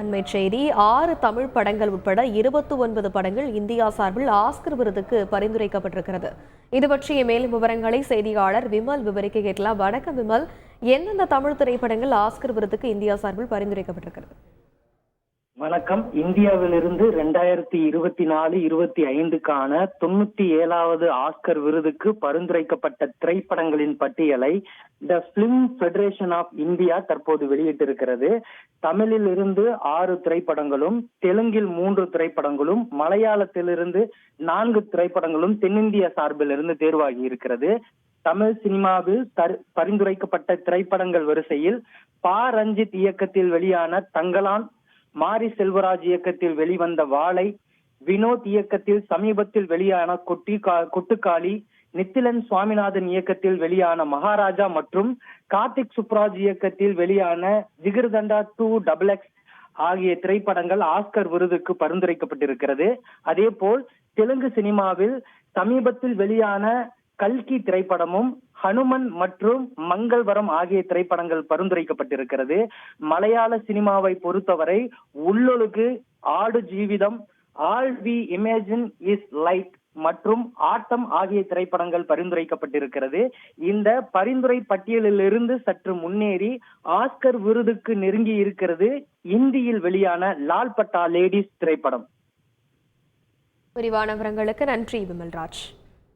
அண்மை செய்தி ஆறு தமிழ் படங்கள் உட்பட இருபத்தி ஒன்பது படங்கள் இந்தியா சார்பில் ஆஸ்கர் விருதுக்கு பரிந்துரைக்கப்பட்டிருக்கிறது. இது பற்றிய மேலும் விவரங்களை செய்தியாளர் விமல் விவரிக்க கேட்கலாம். வணக்கம் விமல். எந்தெந்த தமிழ் திரைப்படங்கள் ஆஸ்கர் விருதுக்கு இந்தியா சார்பில் பரிந்துரைக்கப்பட்டிருக்கிறது? வணக்கம். இந்தியாவிலிருந்து ரெண்டாயிரத்தி இருபத்தி நாலு இருபத்தி ஐந்துக்கான தொண்ணூத்தி ஏழாவது ஆஸ்கர் விருதுக்கு பரிந்துரைக்கப்பட்ட திரைப்படங்களின் பட்டியலை the film federation of India தற்போது வெளியிட்டிருக்கிறது. தமிழில் இருந்து ஆறு திரைப்படங்களும் தெலுங்கில் மூன்று திரைப்படங்களும் மலையாளத்திலிருந்து நான்கு திரைப்படங்களும் தென்னிந்திய சார்பில் இருந்து தேர்வாகி இருக்கிறது தமிழ் சினிமாவில் பரிந்துரைக்கப்பட்ட திரைப்படங்கள் வரிசையில் பா ரஞ்சித் இயக்கத்தில் வெளியான தங்கலான் மாரி செல்வராஜ் இயக்கத்தில் வெளிவந்த வாளை வினோத் இயக்கத்தில் சமீபத்தில் வெளியான கொட்டி கா- கொட்டுக்காளி நித்திலன் சுவாமிநாதன் இயக்கத்தில் வெளியான மகாராஜா மற்றும் கார்த்திக் சுப்ராஜ் இயக்கத்தில் வெளியான ஜிகிர்தண்டா டூ டபுள் எக்ஸ் ஆகிய திரைப்படங்கள் ஆஸ்கர் விருதுக்கு பரிந்துரைக்கப்பட்டிருக்கிறது. அதே போல் தெலுங்கு சினிமாவில் சமீபத்தில் வெளியான கல்கி திரைப்படமும் ஹனுமன் மற்றும் மங்கள்வரம் ஆகிய திரைப்படங்கள் பரிந்துரைக்கப்பட்டிருக்கிறது. மலையாள சினிமாவை பொறுத்தவரை Ullozhukku Aadu Jeevitham all we imagine is light மற்றும் ஆட்டம் ஆகிய திரைப்படங்கள் பரிந்துரைக்கப்பட்டிருக்கிறது. இந்த பரிந்துரை பட்டியலிலிருந்து சற்று முன்னேறி ஆஸ்கர் விருதுக்கு நெருங்கி இருக்கிறது இந்தியில் வெளியான லால் பட்டா லேடிஸ் திரைப்படம். விரிவான விவரங்களுக்கு நன்றி விமல்ராஜ்.